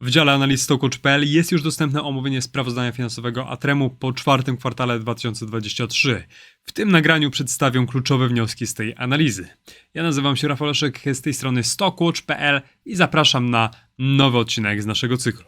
W dziale analiz stockwatch.pl jest już dostępne omówienie sprawozdania finansowego Atremu po czwartym kwartale 2023. W tym nagraniu przedstawię kluczowe wnioski z tej analizy. Ja nazywam się Rafał Leszek z tej strony stockwatch.pl i zapraszam na nowy odcinek z naszego cyklu.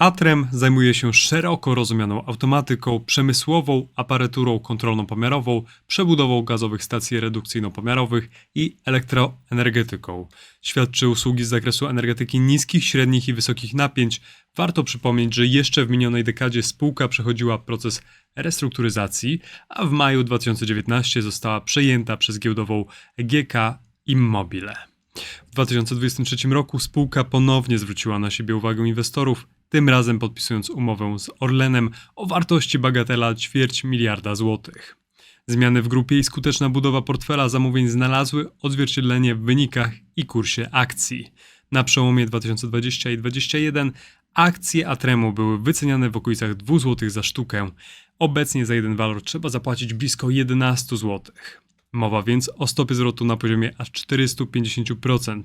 Atrem zajmuje się szeroko rozumianą automatyką, przemysłową aparaturą kontrolną-pomiarową, przebudową gazowych stacji redukcyjno-pomiarowych i elektroenergetyką. Świadczy usługi z zakresu energetyki niskich, średnich i wysokich napięć. Warto przypomnieć, że jeszcze w minionej dekadzie spółka przechodziła proces restrukturyzacji, a w maju 2019 została przejęta przez giełdową GK Immobile. W 2023 roku spółka ponownie zwróciła na siebie uwagę inwestorów, tym razem podpisując umowę z Orlenem o wartości bagatela ćwierć miliarda złotych. Zmiany w grupie i skuteczna budowa portfela zamówień znalazły odzwierciedlenie w wynikach i kursie akcji. Na przełomie 2020 i 2021 akcje Atremu były wyceniane w okolicach 2 zł za sztukę. Obecnie za jeden walor trzeba zapłacić blisko 11 złotych. Mowa więc o stopie zwrotu na poziomie aż 450%.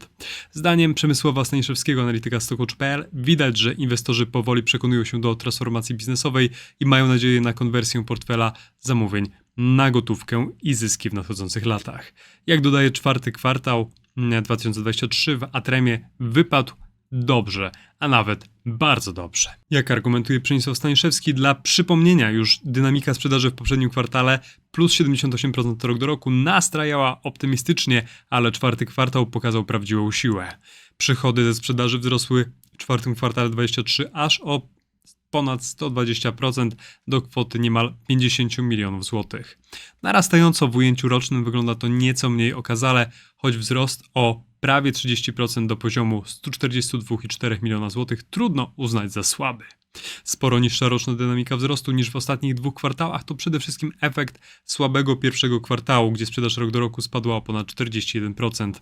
Zdaniem Przemysława Staniszewskiego, analityka Stockwatch.pl, widać, że inwestorzy powoli przekonują się do transformacji biznesowej i mają nadzieję na konwersję portfela zamówień na gotówkę i zyski w nadchodzących latach. Jak dodaje czwarty kwartał 2023 w Atremie wypadł dobrze, a nawet bardzo dobrze. Jak argumentuje Przemysław Staniszewski, dla przypomnienia już dynamika sprzedaży w poprzednim kwartale plus 78% rok do roku nastrajała optymistycznie, ale czwarty kwartał pokazał prawdziwą siłę. Przychody ze sprzedaży wzrosły w czwartym kwartale 23 aż o ponad 120% do kwoty niemal 50 milionów złotych. Narastająco w ujęciu rocznym wygląda to nieco mniej okazale, choć wzrost o prawie 30% do poziomu 142,4 miliona złotych trudno uznać za słaby. Sporo niższa roczna dynamika wzrostu niż w ostatnich dwóch kwartałach to przede wszystkim efekt słabego pierwszego kwartału, gdzie sprzedaż rok do roku spadła o ponad 41%.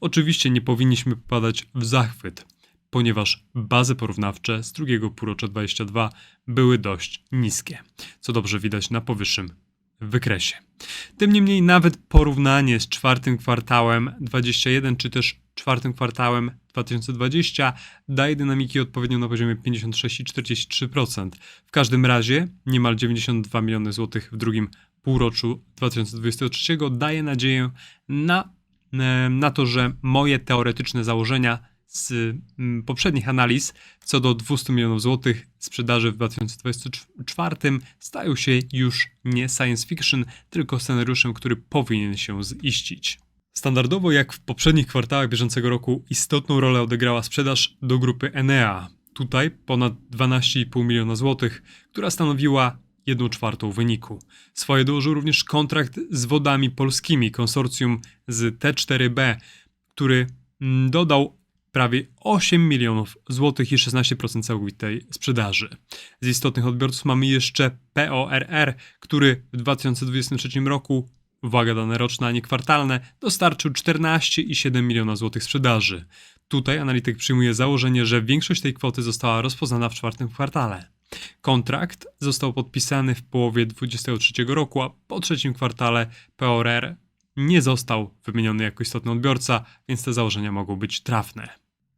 Oczywiście nie powinniśmy popadać w zachwyt, ponieważ bazy porównawcze z drugiego półrocza 22 były dość niskie, co dobrze widać na powyższym wykresie. Tym niemniej nawet porównanie z czwartym kwartałem 21 czy też czwartym kwartałem 2020 daje dynamiki odpowiednio na poziomie 56 i 43%. W każdym razie niemal 92 miliony złotych w drugim półroczu 2023 daje nadzieję na, e, na to, że moje teoretyczne założenia z mm, poprzednich analiz co do 200 milionów złotych sprzedaży w 2024 stają się już nie science fiction, tylko scenariuszem, który powinien się ziścić. Standardowo jak w poprzednich kwartałach bieżącego roku istotną rolę odegrała sprzedaż do grupy Enea. Tutaj ponad 12,5 miliona złotych, która stanowiła 1 czwartą wyniku. Swoje dołożył również kontrakt z wodami polskimi, konsorcjum z T4B, który mm, dodał prawie 8 milionów złotych i 16% całkowitej sprzedaży. Z istotnych odbiorców mamy jeszcze PORR, który w 2023 roku, uwaga dane roczne, a nie kwartalne, dostarczył 14,7 miliona złotych sprzedaży. Tutaj analityk przyjmuje założenie, że większość tej kwoty została rozpoznana w czwartym kwartale. Kontrakt został podpisany w połowie 2023 roku, a po trzecim kwartale PORR nie został wymieniony jako istotny odbiorca, więc te założenia mogą być trafne.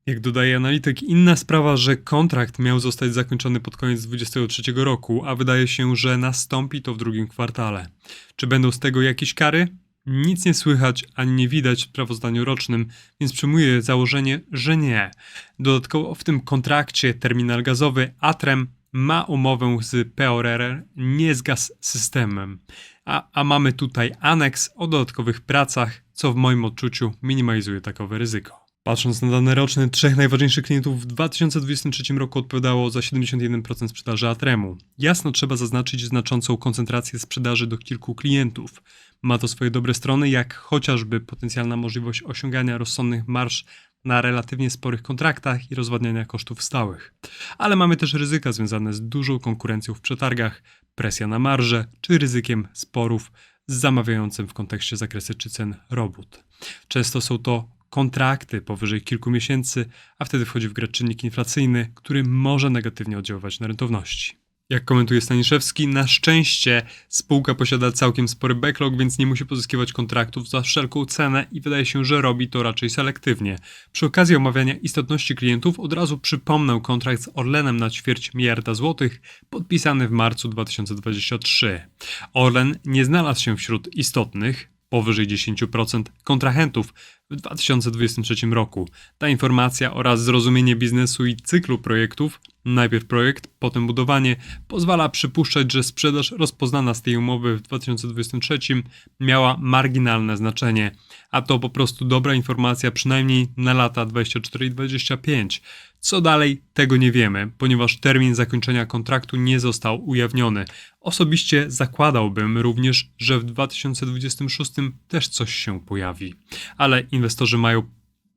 Jak dodaje analityk, inna sprawa, że kontrakt miał zostać zakończony pod koniec 2023 roku, a wydaje się, że nastąpi to w drugim kwartale. Czy będą z tego jakieś kary? Nic nie słychać ani nie widać w sprawozdaniu rocznym, więc przyjmuję założenie, że nie. Dodatkowo w tym kontrakcie terminal gazowy Atrem ma umowę z PORR nie z gaz systemem, a, a mamy tutaj aneks o dodatkowych pracach, co w moim odczuciu minimalizuje takowe ryzyko. Patrząc na dane roczne, trzech najważniejszych klientów w 2023 roku odpowiadało za 71% sprzedaży Atremu. Jasno trzeba zaznaczyć znaczącą koncentrację sprzedaży do kilku klientów. Ma to swoje dobre strony, jak chociażby potencjalna możliwość osiągania rozsądnych marsz na relatywnie sporych kontraktach i rozwadniania kosztów stałych. Ale mamy też ryzyka związane z dużą konkurencją w przetargach, presja na marże czy ryzykiem sporów z zamawiającym w kontekście zakresy czy cen robót. Często są to kontrakty powyżej kilku miesięcy, a wtedy wchodzi w grę czynnik inflacyjny, który może negatywnie oddziaływać na rentowności. Jak komentuje Staniszewski, na szczęście spółka posiada całkiem spory backlog, więc nie musi pozyskiwać kontraktów za wszelką cenę i wydaje się, że robi to raczej selektywnie. Przy okazji omawiania istotności klientów od razu przypomnę kontrakt z Orlenem na ćwierć miliarda złotych podpisany w marcu 2023. Orlen nie znalazł się wśród istotnych, powyżej 10% kontrahentów w 2023 roku. Ta informacja oraz zrozumienie biznesu i cyklu projektów, najpierw projekt, potem budowanie, pozwala przypuszczać, że sprzedaż rozpoznana z tej umowy w 2023 miała marginalne znaczenie, a to po prostu dobra informacja przynajmniej na lata 24 i 25. Co dalej, tego nie wiemy, ponieważ termin zakończenia kontraktu nie został ujawniony. Osobiście zakładałbym również, że w 2026 też coś się pojawi. Ale inwestorzy mają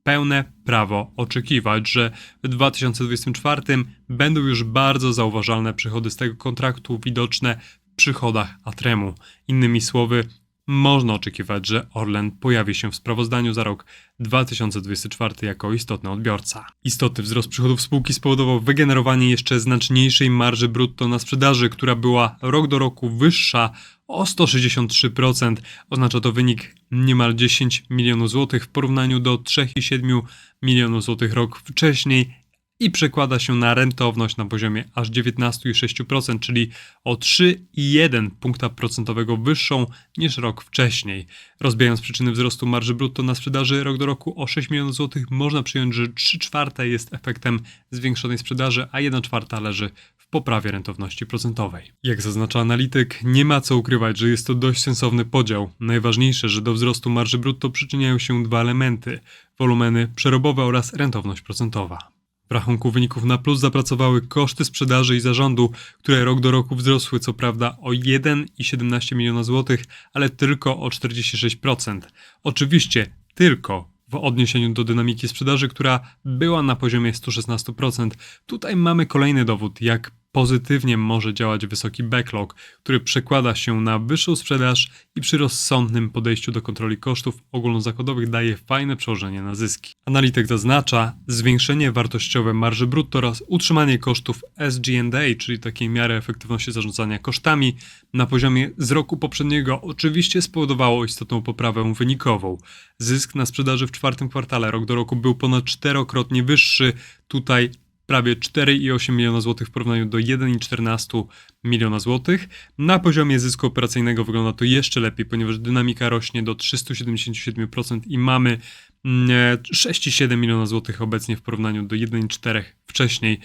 pełne prawo oczekiwać, że w 2024 będą już bardzo zauważalne przychody z tego kontraktu widoczne w przychodach Atremu. Innymi słowy, można oczekiwać, że Orlen pojawi się w sprawozdaniu za rok 2024 jako istotny odbiorca. Istotny wzrost przychodów spółki spowodował wygenerowanie jeszcze znaczniejszej marży brutto na sprzedaży, która była rok do roku wyższa o 163%. Oznacza to wynik niemal 10 milionów złotych w porównaniu do 3,7 milionów złotych rok wcześniej i przekłada się na rentowność na poziomie aż 19,6%, czyli o 3,1 punkta procentowego wyższą niż rok wcześniej. Rozbijając przyczyny wzrostu marży brutto na sprzedaży rok do roku o 6 milionów złotych, można przyjąć, że 3 czwarte jest efektem zwiększonej sprzedaży, a 1 czwarta leży w poprawie rentowności procentowej. Jak zaznacza analityk, nie ma co ukrywać, że jest to dość sensowny podział. Najważniejsze, że do wzrostu marży brutto przyczyniają się dwa elementy: wolumeny przerobowe oraz rentowność procentowa. W rachunku wyników na plus zapracowały koszty sprzedaży i zarządu, które rok do roku wzrosły co prawda o 1,17 miliona złotych, ale tylko o 46%. Oczywiście tylko w odniesieniu do dynamiki sprzedaży, która była na poziomie 116%. Tutaj mamy kolejny dowód, jak pozytywnie może działać wysoki backlog, który przekłada się na wyższą sprzedaż i przy rozsądnym podejściu do kontroli kosztów ogólnozakładowych daje fajne przełożenie na zyski. Analityk zaznacza zwiększenie wartościowe marży brutto oraz utrzymanie kosztów SG&A, czyli takiej miary efektywności zarządzania kosztami, na poziomie z roku poprzedniego oczywiście spowodowało istotną poprawę wynikową. Zysk na sprzedaży w czwartym kwartale rok do roku był ponad czterokrotnie wyższy. Tutaj prawie 4,8 miliona złotych w porównaniu do 1,14 miliona złotych. Na poziomie zysku operacyjnego wygląda to jeszcze lepiej, ponieważ dynamika rośnie do 377% i mamy 6,7 mm, miliona złotych obecnie w porównaniu do 1,4 wcześniej.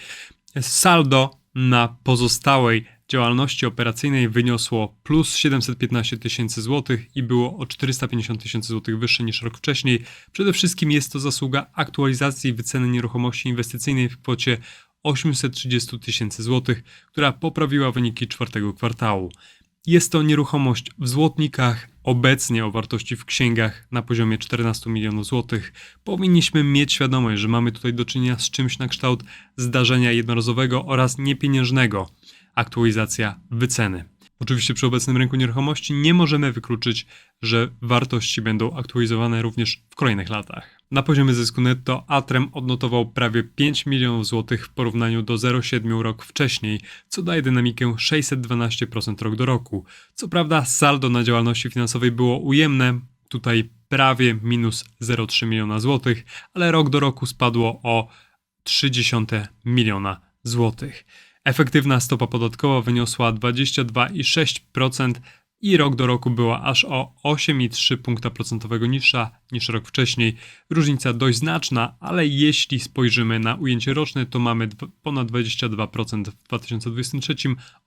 Saldo na pozostałej działalności operacyjnej wyniosło plus 715 tysięcy złotych i było o 450 tysięcy złotych wyższe niż rok wcześniej. Przede wszystkim jest to zasługa aktualizacji wyceny nieruchomości inwestycyjnej w kwocie 830 tysięcy złotych, która poprawiła wyniki czwartego kwartału. Jest to nieruchomość w złotnikach, obecnie o wartości w księgach na poziomie 14 milionów złotych. Powinniśmy mieć świadomość, że mamy tutaj do czynienia z czymś na kształt zdarzenia jednorazowego oraz niepieniężnego aktualizacja wyceny. Oczywiście przy obecnym rynku nieruchomości nie możemy wykluczyć, że wartości będą aktualizowane również w kolejnych latach. Na poziomie zysku netto Atrem odnotował prawie 5 milionów złotych w porównaniu do 0,7 rok wcześniej, co daje dynamikę 612% rok do roku. Co prawda saldo na działalności finansowej było ujemne, tutaj prawie minus 0,3 miliona złotych, ale rok do roku spadło o 0,3 miliona złotych. Efektywna stopa podatkowa wyniosła 22,6% i rok do roku była aż o 8,3 punkta procentowego niższa niż rok wcześniej. Różnica dość znaczna, ale jeśli spojrzymy na ujęcie roczne, to mamy ponad 22% w 2023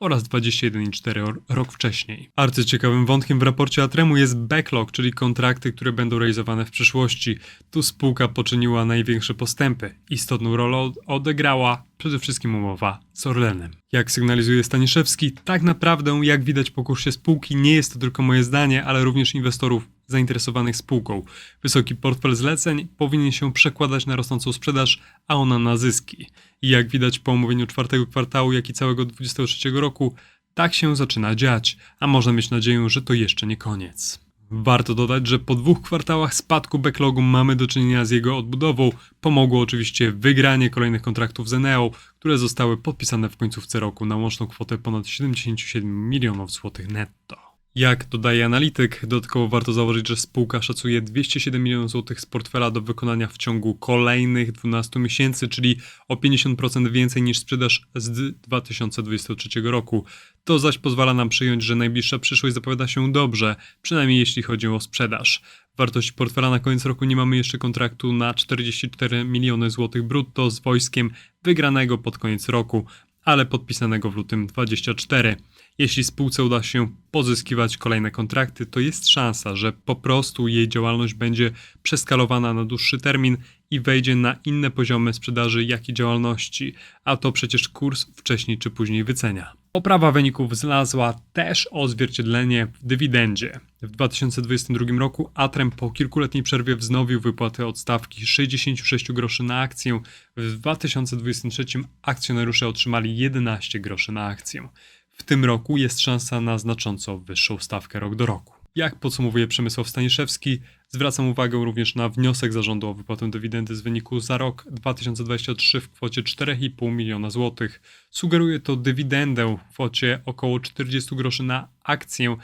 oraz 21,4% rok wcześniej. Arcyciekawym wątkiem w raporcie Atremu jest backlog, czyli kontrakty, które będą realizowane w przyszłości. Tu spółka poczyniła największe postępy. Istotną rolę odegrała przede wszystkim umowa z Orlenem. Jak sygnalizuje Staniszewski, tak naprawdę, jak widać po kursie spółki, nie jest to tylko moje zdanie, ale również inwestorów zainteresowanych spółką. Wysoki portfel zleceń powinien się przekładać na rosnącą sprzedaż, a ona na zyski. I jak widać po omówieniu czwartego kwartału, jak i całego 2023 roku, tak się zaczyna dziać, a można mieć nadzieję, że to jeszcze nie koniec. Warto dodać, że po dwóch kwartałach spadku backlogu mamy do czynienia z jego odbudową. Pomogło oczywiście wygranie kolejnych kontraktów z Eneo, które zostały podpisane w końcówce roku na łączną kwotę ponad 77 milionów złotych netto. Jak dodaje analityk, dodatkowo warto zauważyć, że spółka szacuje 207 milionów złotych z portfela do wykonania w ciągu kolejnych 12 miesięcy, czyli o 50% więcej niż sprzedaż z 2023 roku. To zaś pozwala nam przyjąć, że najbliższa przyszłość zapowiada się dobrze, przynajmniej jeśli chodzi o sprzedaż. Wartość portfela na koniec roku nie mamy jeszcze kontraktu na 44 miliony złotych brutto z wojskiem wygranego pod koniec roku, ale podpisanego w lutym 24. Jeśli spółce uda się pozyskiwać kolejne kontrakty, to jest szansa, że po prostu jej działalność będzie przeskalowana na dłuższy termin i wejdzie na inne poziomy sprzedaży, jak i działalności, a to przecież kurs wcześniej czy później wycenia. Poprawa wyników znalazła też odzwierciedlenie w dywidendzie. W 2022 roku Atrem po kilkuletniej przerwie wznowił wypłatę odstawki 66 groszy na akcję. W 2023 akcjonariusze otrzymali 11 groszy na akcję. W tym roku jest szansa na znacząco wyższą stawkę rok do roku. Jak podsumowuje Przemysław Staniszewski, zwracam uwagę również na wniosek zarządu o wypłatę dywidendy z wyniku za rok 2023 w kwocie 4,5 miliona złotych. Sugeruje to dywidendę w kwocie około 40 groszy na akcję,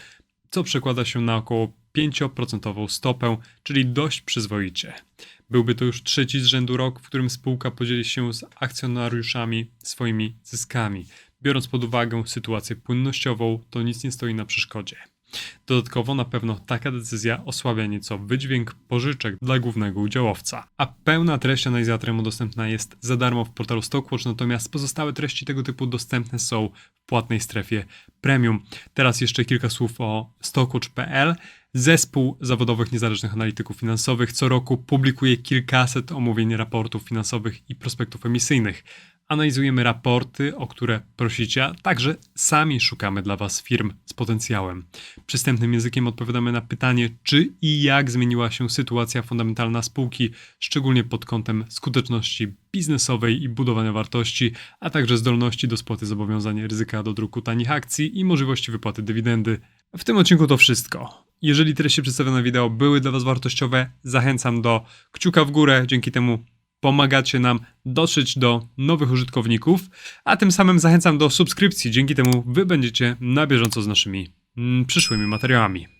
co przekłada się na około 5% stopę, czyli dość przyzwoicie. Byłby to już trzeci z rzędu rok, w którym spółka podzieli się z akcjonariuszami swoimi zyskami. Biorąc pod uwagę sytuację płynnościową, to nic nie stoi na przeszkodzie. Dodatkowo na pewno taka decyzja osłabia nieco wydźwięk pożyczek dla głównego udziałowca. A pełna treść analizy Atremu dostępna jest za darmo w portalu Stockwatch, natomiast pozostałe treści tego typu dostępne są w płatnej strefie premium. Teraz jeszcze kilka słów o stockwatch.pl. Zespół zawodowych niezależnych analityków finansowych co roku publikuje kilkaset omówień raportów finansowych i prospektów emisyjnych. Analizujemy raporty, o które prosicie, a także sami szukamy dla Was firm z potencjałem. Przystępnym językiem odpowiadamy na pytanie, czy i jak zmieniła się sytuacja fundamentalna spółki, szczególnie pod kątem skuteczności biznesowej i budowania wartości, a także zdolności do spłaty zobowiązań ryzyka do druku tanich akcji i możliwości wypłaty dywidendy. W tym odcinku to wszystko. Jeżeli treści przedstawione wideo były dla Was wartościowe, zachęcam do kciuka w górę, dzięki temu pomagacie nam dotrzeć do nowych użytkowników, a tym samym zachęcam do subskrypcji. Dzięki temu wy będziecie na bieżąco z naszymi mm, przyszłymi materiałami.